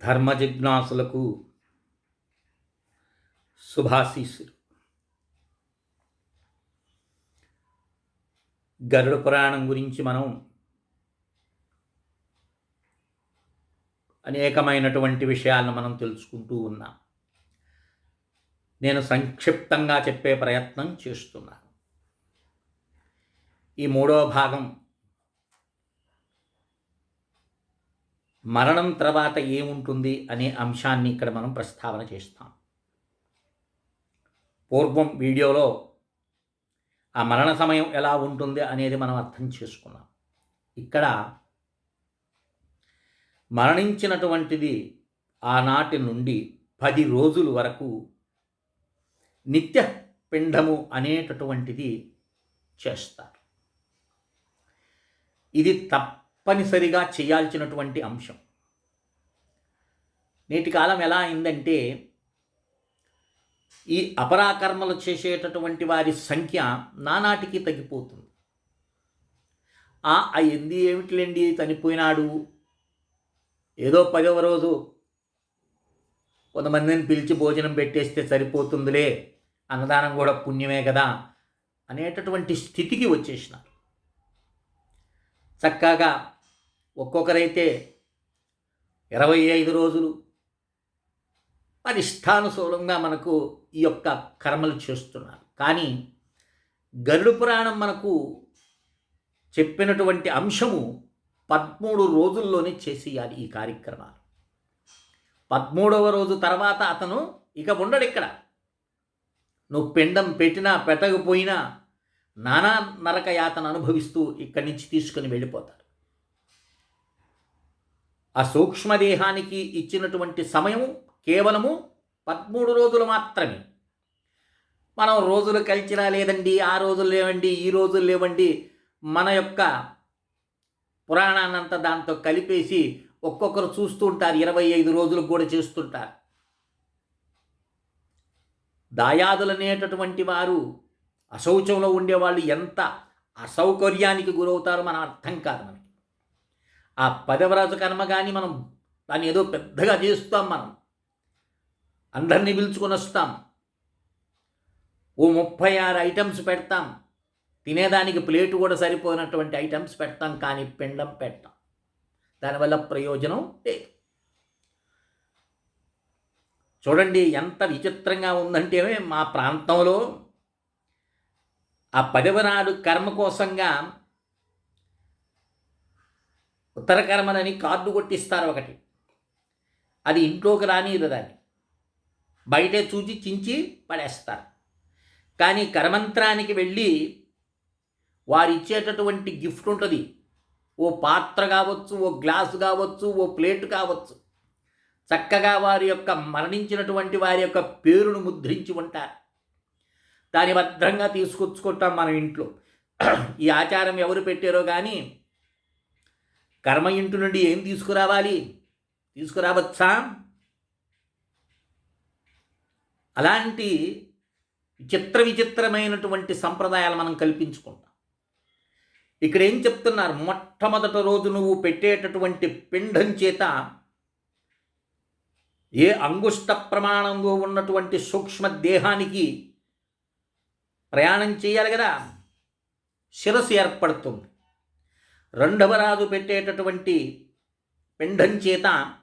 ధర్మ జిజ్ఞాసులకు శుభాశీస్సులు. గరుడ పురాణం గురించి మనం అనేకమైనటువంటి విషయాలను మనం తెలుసుకుంటూ ఉన్నాం. నేను సంక్షిప్తంగా చెప్పే ప్రయత్నం చేస్తున్నాను. ఈ మూడో భాగం మరణం తర్వాత ఏముంటుంది అనే అంశాన్ని ఇక్కడ మనం ప్రస్తావన చేస్తాం. పూర్వం వీడియోలో ఆ మరణ సమయం ఎలా ఉంటుంది అనేది మనం అర్థం చేసుకున్నాం. ఇక్కడ మరణించినటువంటిది ఆనాటి నుండి పది రోజుల వరకు నిత్య పిండము అనేటటువంటిది చేస్తారు. ఇది తప్పనిసరిగా చేయాల్సినటువంటి అంశం. నేటి కాలం ఎలా అయిందంటే ఈ అపరాకర్మలు చేసేటటువంటి వారి సంఖ్య నానాటికి తగ్గిపోతుంది. ఆ ఎంది ఏమిటిలేండి చనిపోయినాడు? ఏదో పదవ రోజు కొంతమందిని పిలిచి భోజనం పెట్టేస్తే సరిపోతుందిలే అన్నదానం కూడా పుణ్యమే కదా అనేటటువంటి స్థితికి వచ్చేసినారు. చక్కగా ఒక్కొక్కరైతే ఇరవై ఐదు రోజులు మరి ఇష్టానుసూలంగా మనకు ఈ యొక్క కర్మలు చేస్తున్నారు. కానీ గరుడు పురాణం మనకు చెప్పినటువంటి అంశము పదమూడు రోజుల్లోనే చేసేయాలి ఈ కార్యక్రమాలు. పదమూడవ రోజు తర్వాత అతను ఇక ఉండడు ఇక్కడ. నువ్వు పిండం పెట్టినా పెట్టకపోయినా నానా నరక యాతను అనుభవిస్తూ ఇక్కడి నుంచి తీసుకుని వెళ్ళిపోతాడు. ఆ సూక్ష్మదేహానికి ఇచ్చినటువంటి సమయము కేవలము పదమూడు రోజులు మాత్రమే. మనం రోజులు కలిచినా లేదండి ఆ రోజులు లేవండి ఈ రోజులు లేవండి మన యొక్క పురాణాన్నంతా దాంతో కలిపేసి ఒక్కొక్కరు చూస్తూ ఉంటారు ఇరవై ఐదు రోజులకు కూడా చేస్తుంటారు. దాయాదులనేటటువంటి వారు అశౌచంలో ఉండేవాళ్ళు ఎంత అసౌకర్యానికి గురవుతారో మనం అర్థం కాదు మనకి. ఆ పదవరాజు కర్మ కానీ మనం దాన్ని ఏదో పెద్దగా చేస్తాం మనం. అందరినీ పిలుచుకొని వస్తాం. ఓ ముప్పై ఆరు ఐటమ్స్ పెడతాం. తినేదానికి ప్లేటు కూడా సరిపోయినటువంటి ఐటమ్స్ పెడతాం కానీ పిండం పెట్టాం. దానివల్ల ప్రయోజనం లేదు. చూడండి ఎంత విచిత్రంగా ఉందంటే మా ప్రాంతంలో ఆ పదవనాడు కర్మ కోసంగా ఉత్తరకర్మనని కార్డు కొట్టిస్తారు ఒకటి. అది ఇంట్లోకి రానిరు దాన్ని. బయటే చూచి చించి పడేస్తారు. కానీ కరమంత్రానికి వెళ్ళి వారు ఇచ్చేటటువంటి గిఫ్ట్ ఉంటుంది. ఓ పాత్ర కావచ్చు ఓ గ్లాసు కావచ్చు ఓ ప్లేట్ కావచ్చు. చక్కగా వారి యొక్క మరణించినటువంటి వారి యొక్క పేరును ముద్రించి ఉంటారు. దాన్ని భద్రంగా తీసుకొచ్చుకుంటాం మనం ఇంట్లో. ఈ ఆచారం ఎవరు పెట్టారో కానీ కర్మ ఇంటి నుండి ఏం తీసుకురావాలి? తీసుకురావచ్చా? అలాంటి చిత్ర విచిత్రమైనటువంటి సంప్రదాయాలు మనం కల్పించుకుంటాం. ఇక్కడ ఏం చెప్తున్నారు? మొట్టమొదటి రోజు నువ్వు పెట్టేటటువంటి పిండం చేత ఏ అంగుష్ట ప్రమాణంలో ఉన్నటువంటి సూక్ష్మ దేహానికి ప్రయాణం చేయాలి కదా? శిరస్సు ఏర్పడుతుంది. రెండవ రాజు పెట్టేటటువంటి పిండం చేత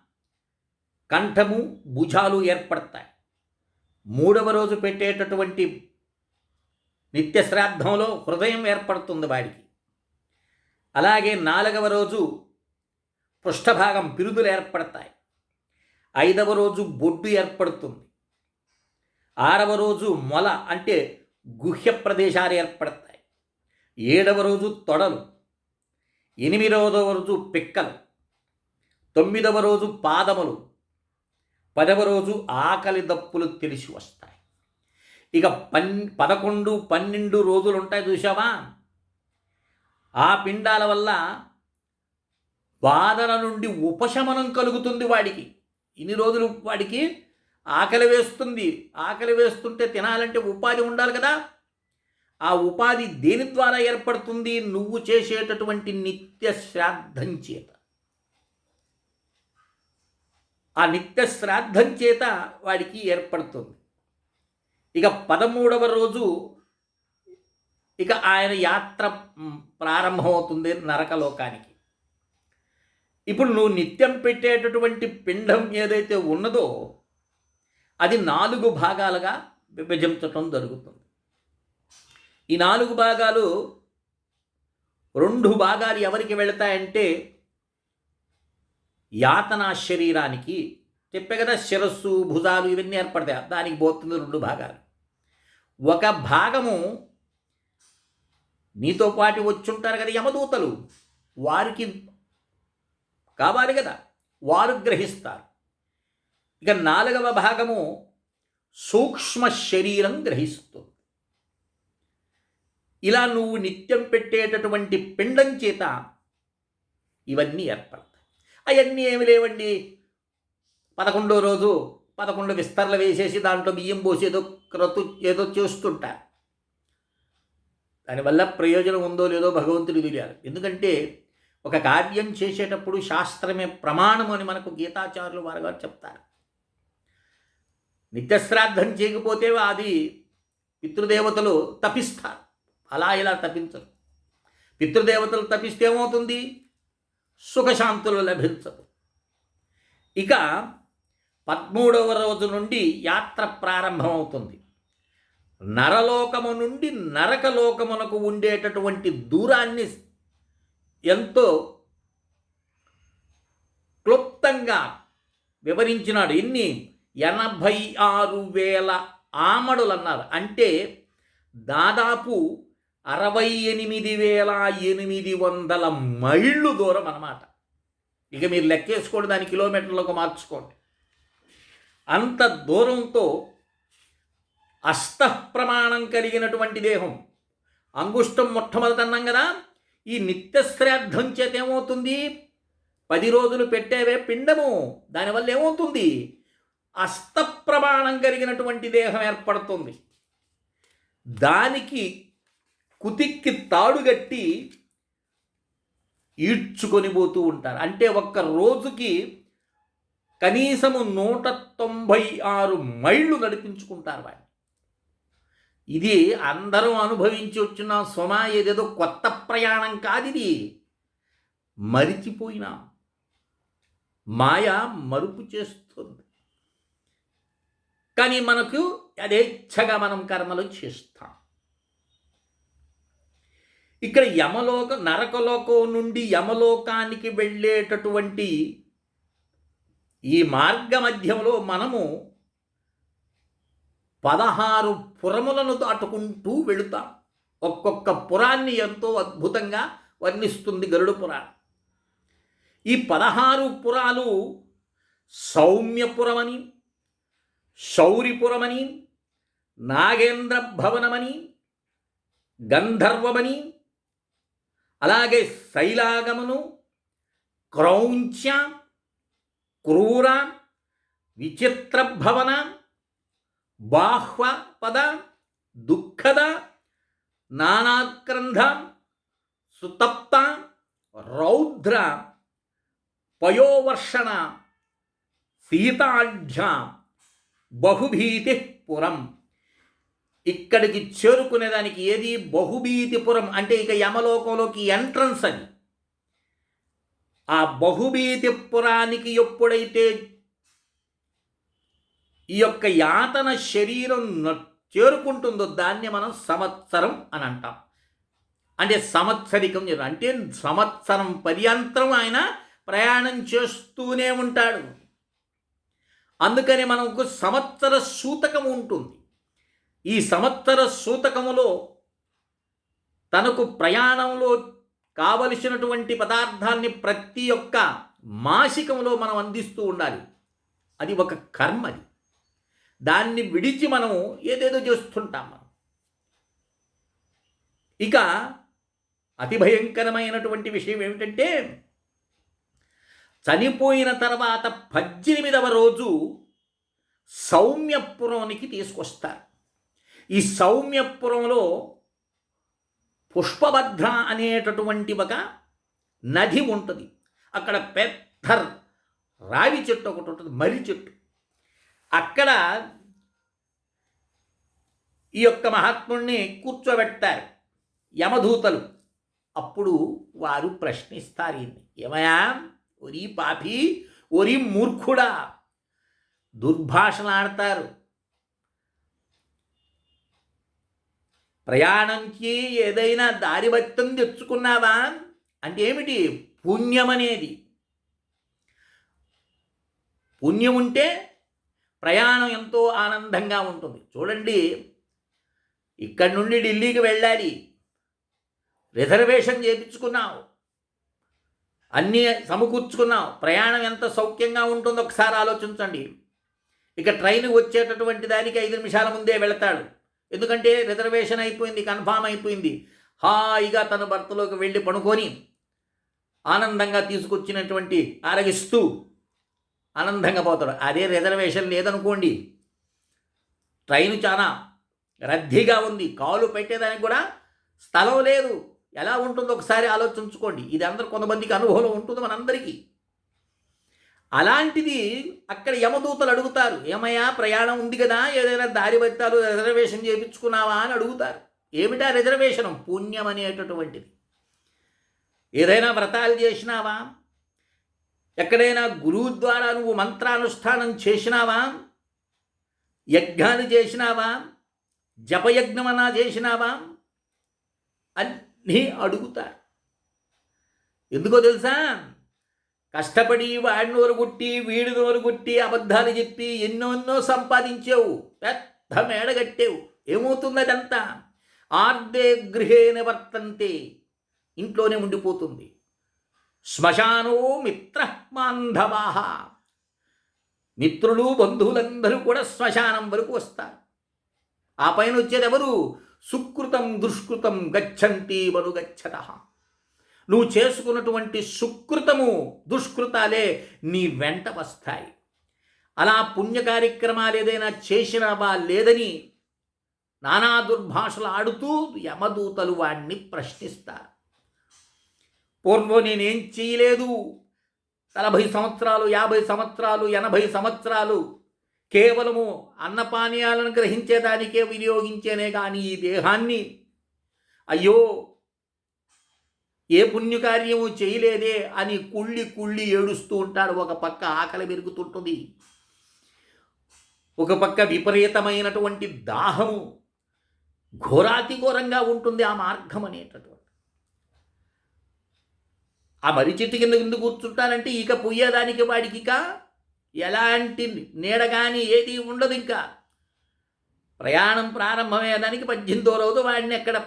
కంఠము భుజాలు ఏర్పడతాయి. మూడవ రోజు పెట్టేటటువంటి నిత్య శ్రాద్ధంలో హృదయం ఏర్పడుతుంది వాడికి. అలాగే నాలుగవ రోజు పృష్ఠభాగం పిరుదులు ఏర్పడతాయి. ఐదవ రోజు బొడ్డు ఏర్పడుతుంది. ఆరవ రోజు మొల అంటే గుహ్య ప్రదేశాలు ఏర్పడతాయి. ఏడవ రోజు తొడలు ఎనిమిదవ రోజు పిక్కలు తొమ్మిదవ రోజు పాదములు పదవ రోజు ఆకలి దప్పులు తెలిసి వస్తాయి. ఇక పన్ పదకొండు పన్నెండు రోజులు ఉంటాయి చూసావా ఆ పిండాల వల్ల బాధల నుండి ఉపశమనం కలుగుతుంది వాడికి. ఇన్ని రోజులు వాడికి ఆకలి వేస్తుంది. ఆకలి వేస్తుంటే తినాలంటే ఉపాధి ఉండాలి కదా? ఆ ఉపాధి దేని ద్వారా ఏర్పడుతుంది? నువ్వు చేసేటటువంటి నిత్య శ్రాద్ధం చేత. ఆ నిత్య శ్రాద్ధం చేత వాడికి ఏర్పడుతుంది. ఇక పదమూడవ రోజు ఇక ఆయన యాత్ర ప్రారంభమవుతుంది నరకలోకానికి. ఇప్పుడు నువ్వు నిత్యం పెట్టేటటువంటి పిండం ఏదైతే ఉన్నదో అది నాలుగు భాగాలుగా విభజించటం జరుగుతుంది. ఈ నాలుగు భాగాలు రెండు భాగాలు ఎవరికి వెళతాయంటే యాతనా శరీరానికి చెప్పే కదా శిరస్సు భుజాలు ఇవన్నీ ఏర్పడతాయి. దానికి పోతుంది రెండు భాగాలు. ఒక భాగము నీతో పాటు వచ్చుంటారు కదా యమదూతలు. వారికి కావాలి కదా. వారు గ్రహిస్తారు. ఇక నాలుగవ భాగము సూక్ష్మ శరీరం గ్రహిస్తుంది. ఇలా నువ్వు నిత్యం పెట్టేటటువంటి పిండం చేత ఇవన్నీ ఏర్పడతాయి. అవన్నీ ఏమి లేవండి. పదకొండో రోజు పదకొండు విస్తరలు వేసేసి దాంట్లో బియ్యం పోసి ఏదో క్రతు ఏదో చేస్తుంటారు దానివల్ల ప్రయోజనం ఉందో లేదో భగవంతుడు తెలియాలి. ఎందుకంటే ఒక కార్యం చేసేటప్పుడు శాస్త్రమే ప్రమాణం అని మనకు గీతాచారులు వారు గారు చెప్తారు. నిత్యశ్రాద్ధం చేయకపోతే అది పితృదేవతలు తపిస్తారు అలా ఇలా తపించరు. పితృదేవతలు తపిస్తే ఏమవుతుంది? సుఖశాంతులు లభించదు ఇక పదమూడవ రోజు నుండి యాత్ర ప్రారంభమవుతుంది. నరలోకము నుండి నరకలోకమునకు ఉండేటటువంటి దూరాన్ని ఎంతో క్లుప్తంగా వివరించినాడు. ఇన్ని ఎనభై ఆరు వేల ఆమడులు అన్నారు అంటే దాదాపు అరవై ఎనిమిది వేల ఎనిమిది వందల మైళ్ళు దూరం అన్నమాట. ఇక మీరు లెక్కేసుకోండి దాని కిలోమీటర్లకు మార్చుకోండి. అంత దూరంతో అస్తఃప్రమాణం కలిగినటువంటి దేహం. అంగుష్టం మొట్టమొదట అన్నాం కదా ఈ నిత్యశ్రాద్ధం చేత ఏమవుతుంది? పది రోజులు పెట్టేవే పిండము దానివల్ల ఏమవుతుంది? అస్తప్రమాణం కలిగినటువంటి దేహం ఏర్పడుతుంది. దానికి కుతిక్కి తాడుగట్టి ఈడ్చుకొని పోతూ ఉంటారు. అంటే ఒక్క రోజుకి కనీసము నూట తొంభై ఆరు మైళ్ళు నడిపించుకుంటారు వాడిని. ఇది అందరూ అనుభవించి వచ్చిన సొమ ఏదేదో కొత్త ప్రయాణం కాదు ఇది. మరిచిపోయినా మాయ మరుపు చేస్తుంది. కానీ మనకు యథేచ్ఛగా మనం కర్మలు చేస్తాం. ఇక్కడ యమలోక నరకలోకం నుండి యమలోకానికి వెళ్ళేటటువంటి ఈ మార్గ మధ్యంలో మనము పదహారు పురములను దాటుకుంటూ వెళుతాం. ఒక్కొక్క పురాన్ని ఎంతో అద్భుతంగా వర్ణిస్తుంది గరుడ పురాణం. ఈ పదహారు పురాలు సౌమ్యపురమని శౌరిపురమని నాగేంద్ర భవనమని గంధర్వమని అలాగే శైలాగమను క్రౌంచ క్రూర విచిత్రభవన బాహ్వపద దుఃఖద నానాక్రంధ సుతప్త రౌద్ర పయోవర్షణ సీతాఢ్య బహుభీతి పురం. ఇక్కడికి చేరుకునేదానికి ఏది బహుభీతిపురం అంటే ఇక యమలోకంలోకి ఎంట్రన్స్ అని ఆ బహుభీతిపురానికి ఎప్పుడైతే ఈ యొక్క యాతన శరీరం న- చేరుకుంటుందో దాన్ని మనం సంవత్సరం అని అంటాం. అంటే సంవత్సరికం అంటే సంవత్సరం పర్యంతరం ఆయన ప్రయాణం చేస్తూనే ఉంటాడు. అందుకని మనకు సంవత్సర సూతకం ఉంటుంది. ఈ సంవత్సర సూతకములో తనకు ప్రయాణంలో కావలసినటువంటి పదార్థాన్ని ప్రతి ఒక్క మాసికంలో మనం అందిస్తూ ఉండాలి. అది ఒక కర్మ అది. దాన్ని విడిచి మనము ఏదేదో చేస్తుంటాం మనం. ఇక అతి భయంకరమైనటువంటి విషయం ఏమిటంటే చనిపోయిన తర్వాత పద్దెనిమిదవ రోజు సౌమ్యపురానికి తీసుకొస్తారు. ఈ సౌమ్యపురంలో పుష్పభద్ర అనేటటువంటి ఒక నది ఉంటుంది. అక్కడ పెద్ద రావి చెట్టు ఒకటి ఉంటుంది మర్రి చెట్టు. అక్కడ ఈ యొక్క మహాత్ముడిని కూర్చోబెట్టారు యమధూతలు అప్పుడు వారు ప్రశ్నిస్తారు ఈయన్ని ఏమయా ఒరి పాపి ఒరి మూర్ఖుడా? దుర్భాషలాడతారు. ప్రయాణంకి ఏదైనా దారి తెచ్చుకున్నావా? అంటే ఏమిటి? పుణ్యం అనేది. పుణ్యం ఉంటే ప్రయాణం ఎంతో ఆనందంగా ఉంటుంది. చూడండి ఇక్కడి నుండి ఢిల్లీకి వెళ్ళాలి. రిజర్వేషన్ చేయించుకున్నావు అన్నీ సమకూర్చుకున్నావు. ప్రయాణం ఎంత సౌఖ్యంగా ఉంటుందో ఒకసారి ఆలోచించండి. ఇక ట్రైన్ వచ్చేటటువంటి దానికి ఐదు నిమిషాల ముందే వెళతాడు. ఎందుకంటే రిజర్వేషన్ అయిపోయింది కన్ఫామ్ అయిపోయింది. హాయిగా తన భర్తలోకి వెళ్ళి పడుకొని ఆనందంగా తీసుకొచ్చినటువంటి ఆరగిస్తూ ఆనందంగా పోతాడు. అదే రిజర్వేషన్ లేదనుకోండి ట్రైన్ చాలా రద్దీగా ఉంది. కాలు పెట్టేదానికి కూడా స్థలం లేదు. ఎలా ఉంటుందో ఒకసారి ఆలోచించుకోండి. ఇది అందరు కొంతమందికి అనుభవం ఉంటుంది మనందరికీ. అలాంటిది అక్కడ యమదూతలు అడుగుతారు ఏమయ్యా ప్రయాణం ఉంది కదా ఏదైనా దారి బత్తాలు రిజర్వేషన్ చేయించుకున్నావా? అని అడుగుతారు. ఏమిటా రిజర్వేషన్? పుణ్యం అనేటటువంటిది. ఏదైనా వ్రతాలు చేసినావా? ఎక్కడైనా గురువు ద్వారా నువ్వు మంత్రానుష్ఠానం చేసినావా? యజ్ఞాలు చేసినావా? జపయజ్ఞమన్నా చేసినావా? అన్నీ అడుగుతారు. ఎందుకో తెలుసా? కష్టపడి వాడిని ఒరుగుట్టి వీడి ఒరుగుట్టి అబద్ధాలు చెప్పి ఎన్నో ఎన్నో సంపాదించావు. పెద్ద మేడగట్టావు ఏమవుతుంది అదంతా ఆర్దే గృహే నివర్తంతే ఇంట్లోనే ఉండిపోతుంది. శ్మశానో మిత్ర మాంధవాహ మిత్రులు బంధువులందరూ కూడా శ్మశానం వరకు వస్తారు. ఆ పైన వచ్చేదెవరు? సుకృతం దుష్కృతం గచ్చంతి వను గచ్చత నువ్వు చేసుకున్నటువంటి సుకృతము దుష్కృతాలే నీ వెంట వస్తాయి. అలా పుణ్య కార్యక్రమాలు ఏదైనా చేసినావా లేదని నానా దుర్భాషలు ఆడుతూ యమదూతలు వాణ్ణి ప్రశ్నిస్తారు. పూర్వం నేనేం చేయలేదు. నలభై సంవత్సరాలు యాభై సంవత్సరాలు ఎనభై సంవత్సరాలు కేవలము అన్నపానీయాలను గ్రహించేదానికే వినియోగించేనే కానీ ఈ దేహాన్ని. అయ్యో ఏ పుణ్యకార్యము చేయలేదే అని కుళ్ళి కుళ్ళి ఏడుస్తూ ఉంటాడు. ఒక పక్క ఆకలి పెరుగుతుంటుంది ఒక పక్క విపరీతమైనటువంటి దాహము ఘోరాతి ఘోరంగా ఉంటుంది ఆ మార్గం అనేటటువంటి. ఆ మరి చెట్టు కింద ఎందుకు కూర్చుంటానంటే ఇక పోయేదానికి వాడికి ఇక ఎలాంటి నీడ కానీ ఏది ఉండదు ఇంకా. ప్రయాణం ప్రారంభమయ్యేదానికి పద్దెనిమిదో రోజు వాడిని ఎక్కడ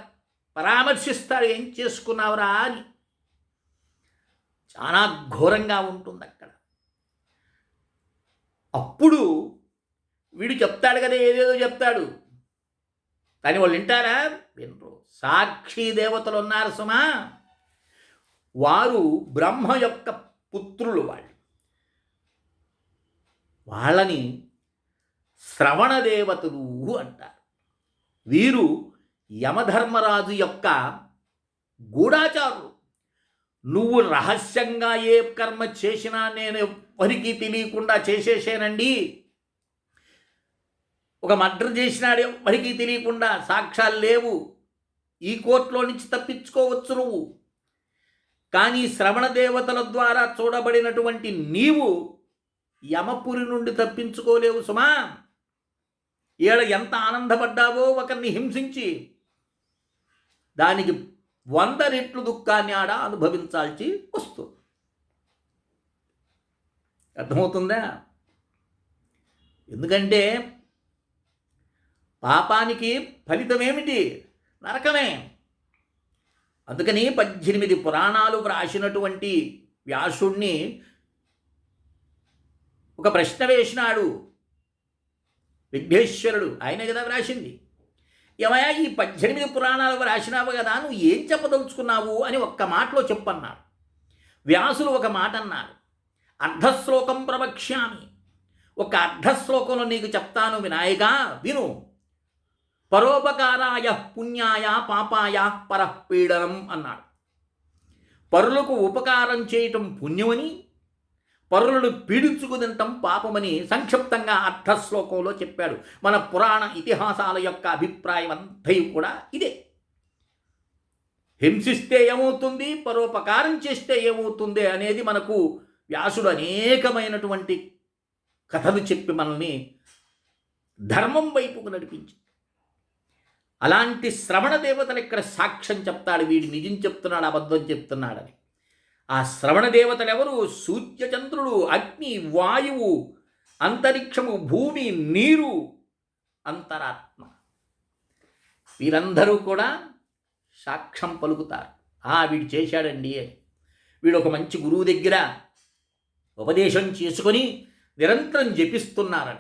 పరామర్శిస్తాడు ఏం చేసుకున్నావురా అని. చాలా ఘోరంగా ఉంటుంది అక్కడ అప్పుడు వీడు చెప్తాడు కదా ఏదేదో చెప్తాడు. కానీ వాళ్ళు వింటారా? వినరు. సాక్షి దేవతలు ఉన్నారు సుమా. వారు బ్రహ్మ యొక్క పుత్రులు వాళ్ళు. వాళ్ళని శ్రవణ దేవతలు అంటారు. వీరు యమధర్మరాజు యొక్క గూఢాచారులు నువ్వు రహస్యంగా ఏ కర్మ చేసినా నేను ఎవరికి తెలియకుండా చేసేసానండి. ఒక మర్డర్ చేసినాడు ఎవరికి తెలియకుండా సాక్ష్యాలు లేవు. ఈ కోర్టులో నుంచి తప్పించుకోవచ్చు నువ్వు. కానీ శ్రవణ దేవతల ద్వారా చూడబడినటువంటి నీవు యమపురి నుండి తప్పించుకోలేవు సుమా. ఈడ ఎంత ఆనందపడ్డావో ఒకరిని హింసించి దానికి వంద రెట్లు దుఃఖాన్ని ఆడ అనుభవించాల్సి వస్తుంది. అర్థమవుతుందా? ఎందుకంటే పాపానికి ఫలితం ఏమిటి నరకమే. అందుకని పద్దెనిమిది పురాణాలు వ్రాసినటువంటి వ్యాసుణ్ణి ఒక ప్రశ్న వేసినాడు. విఘ్నేశ్వరుడు. ఆయనే కదా వ్రాసింది. ఏమయ్యా ఈ పద్దెనిమిది పురాణాలు రాసినావు కదా నువ్వు ఏం చెప్పదలుచుకున్నావు అని ఒక్క మాటలో చెప్పన్నారు. వ్యాసులు ఒక మాట అన్నారు అర్ధశ్లోకం ప్రవక్ష్యామి ఒక అర్ధశ్లోకంలో నీకు చెప్తాను వినాయక విను. పరోపకారాయ పుణ్యాయ పాపాయ పరపీడనం అన్నాడు. పరులకు ఉపకారం చేయటం పుణ్యమని పరులను పీడించుకు తింటాం పాపమని సంక్షిప్తంగా అర్థశ్లోకంలో చెప్పాడు. మన పురాణ ఇతిహాసాల యొక్క అభిప్రాయం అంతయు కూడా ఇదే. హింసిస్తే ఏమవుతుంది? పరోపకారం చేస్తే ఏమవుతుంది? అనేది మనకు వ్యాసుడు అనేకమైనటువంటి కథలు చెప్పి మనల్ని ధర్మం వైపుకు నడిపించి అలాంటి శ్రవణ దేవతలు ఇక్కడ సాక్ష్యం చెప్తాడు. వీడు నిజం చెప్తున్నాడు అబద్ధం చెప్తున్నాడని. ఆ శ్రవణ దేవతలు ఎవరు సూర్యచంద్రుడు అగ్ని వాయువు అంతరిక్షము భూమి నీరు అంతరాత్మ. వీరందరూ కూడా సాక్ష్యం పలుకుతారు. ఆ వీడు చేశాడండి అని. వీడు ఒక మంచి గురువు దగ్గర ఉపదేశం చేసుకొని నిరంతరం జపిస్తున్నారని.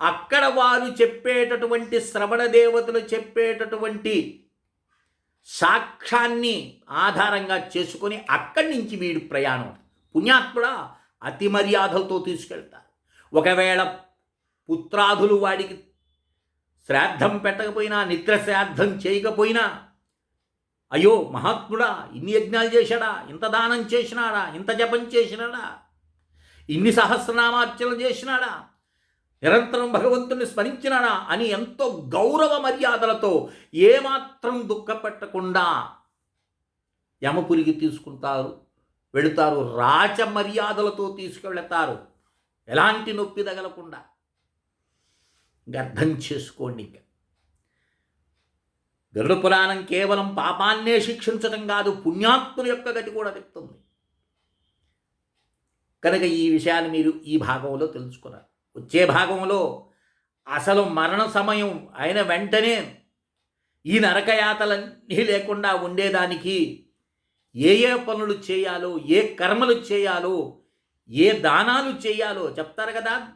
అక్కడ వారు చెప్పేటటువంటి శ్రవణ దేవతలు చెప్పేటటువంటి సాక్ష్యాన్ని ఆధారంగా చేసుకొని అక్కడి నుంచి వీడు ప్రయాణం. పుణ్యాత్ముడ అతి మర్యాదలతో తీసుకెళ్తారు ఒకవేళ పుత్రాదులు వాడికి శ్రాద్ధం పెట్టకపోయినా నిద్ర శ్రాద్ధం చేయకపోయినా అయ్యో మహాత్ముడా ఇన్ని యజ్ఞాలు చేశాడా ఇంత దానం చేసినాడా ఇంత జపం చేసినాడా ఇన్ని సహస్రనామార్చనలు చేసినాడా నిరంతరం భగవంతుని స్మరించినానా అని ఎంతో గౌరవ మర్యాదలతో ఏమాత్రం దుఃఖపెట్టకుండా యమపురికి తీసుకుంటారు. వెళుతారు. రాచ మర్యాదలతో తీసుకువెళతారు ఎలాంటి నొప్పి తగలకుండా. గర్భం చేసుకోండి ఇంకా. గరుడ పురాణం కేవలం పాపాన్నే శిక్షించడం కాదు పుణ్యాత్ముల యొక్క గతి కూడా చెప్తుంది. కనుక ఈ విషయాన్ని మీరు ఈ భాగంలో తెలుసుకున్నారు. వచ్చే భాగంలో అసలు మరణ సమయం అయిన వెంటనే ఈ నరకయాతలన్నీ లేకుండా ఉండేదానికి ఏ ఏ పనులు చేయాలో ఏ కర్మలు చేయాలో ఏ దానాలు చేయాలో చెప్తారు కదా.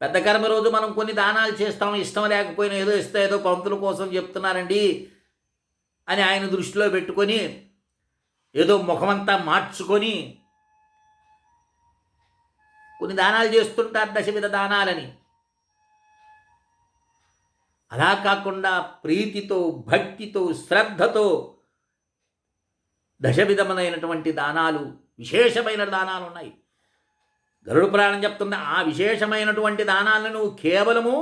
పెద్ద కర్మ రోజు మనం కొన్ని దానాలు చేస్తాం ఇష్టం లేకపోయినా ఏదో ఇస్తే ఏదో పంతుల కోసం చెప్తున్నారండి అని ఆయన దృష్టిలో పెట్టుకొని ఏదో ముఖమంతా మార్చుకొని కొన్ని దానాలు చేస్తుంటారు దశవిధ దానాలని. అలా కాకుండా ప్రీతితో భక్తితో శ్రద్ధతో దశవిధములైనటువంటి దానాలు విశేషమైన దానాలు ఉన్నాయి. గరుడు పురాణం చెప్తున్న ఆ విశేషమైనటువంటి దానాలను నువ్వు కేవలము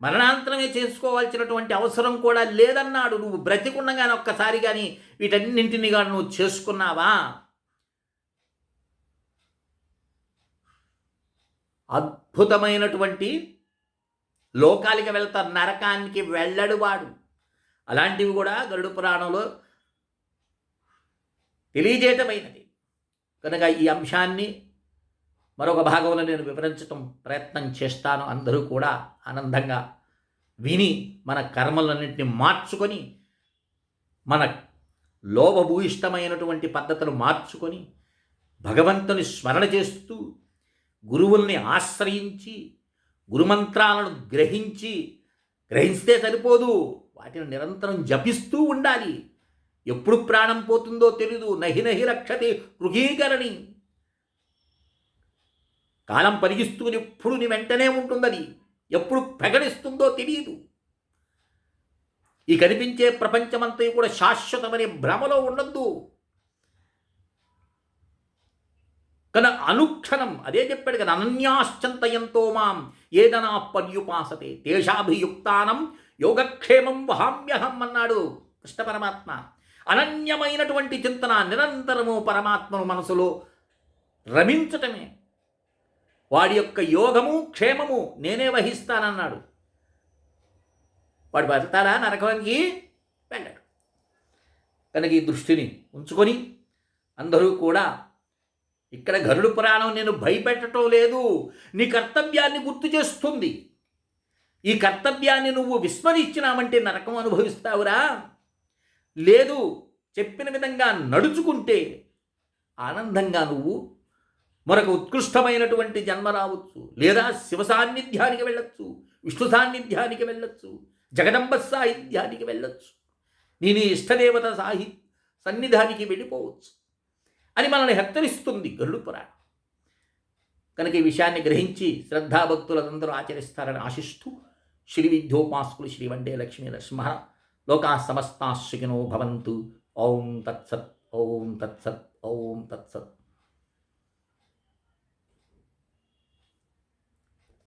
మరణాంతరమే చేసుకోవాల్సినటువంటి అవసరం కూడా లేదన్నాడు. నువ్వు బ్రతికుండగానే ఒక్కసారి కానీ వీటన్నింటినీ కానీ నువ్వు చేసుకున్నావా? అద్భుతమైనటువంటి లోకాలకి వెళ్తారు నరకానికి వెళ్ళడు వాడు. అలాంటివి కూడా గరుడు పురాణంలో తెలియజేయటమైనది. కనుక ఈ అంశాన్ని మరొక భాగంలో నేను వివరించటం ప్రయత్నం చేస్తాను. అందరూ కూడా ఆనందంగా విని మన కర్మలన్నింటినీ మార్చుకొని మన లోభభూయిష్టమైనటువంటి పద్ధతులు మార్చుకొని భగవంతుని స్మరణ చేస్తూ గురువుల్ని ఆశ్రయించి గురుమంత్రాలను గ్రహించి గ్రహిస్తే సరిపోదు. వాటిని నిరంతరం జపిస్తూ ఉండాలి. ఎప్పుడు ప్రాణం పోతుందో తెలీదు. నహి నహి రక్షతి గృహీకరణి కాలం పరిగిస్తూ ఎప్పుడు నీ వెంటనే ఉంటుందని ఎప్పుడు ప్రకటిస్తుందో తెలియదు ఈ కనిపించే ప్రపంచమంతా కూడా శాశ్వతమనే భ్రమలో ఉండద్దు. తన అనుక్షణం అదే చెప్పాడు కదా అనన్యాశ్చంతయంతో మాం ఏదనా పర్యుపాసతే తేషాభియుక్తానం యోగక్షేమం వహామ్యహం అన్నాడు కృష్ణ పరమాత్మ. అనన్యమైనటువంటి చింతన నిరంతరము పరమాత్మను మనసులో రమించటమే. వాడి యొక్క యోగము క్షేమము నేనే వహిస్తానన్నాడు. వాడు వెళ్తాడా నరకానికి వెళ్ళాడు. కనుక ఈ దృష్టిని ఉంచుకొని అందరూ కూడా ఇక్కడ గరుడు పురాణం నేను భయపెట్టడం లేదు. నీ కర్తవ్యాన్ని గుర్తు చేస్తుంది. ఈ కర్తవ్యాన్ని నువ్వు విస్మరించినామంటే నరకం అనుభవిస్తావురా. లేదు చెప్పిన విధంగా నడుచుకుంటే ఆనందంగా నువ్వు మరొక ఉత్కృష్టమైనటువంటి జన్మ రావచ్చు. లేదా శివ సాన్నిధ్యానికి వెళ్ళొచ్చు విష్ణు సాన్నిధ్యానికి వెళ్ళొచ్చు జగదంబ సాహిత్యానికి వెళ్ళొచ్చు. నీ ఇష్టదేవత సాహి సన్నిధానికి వెళ్ళిపోవచ్చు. అని మనల్ని హెచ్చరిస్తుంది గరుడు పురాణం. కనుక ఈ విషయాన్ని గ్రహించి శ్రద్ధాభక్తులందరూ ఆచరిస్తారని ఆశిస్తూ శ్రీ విద్యోపాసుకులు శ్రీ వండే లక్ష్మీ నరసింహ లోకా సమస్తాశ్రికినో భవంతు. ఓం తత్సత్ ఓం తత్సత్ ఓం తత్సత్.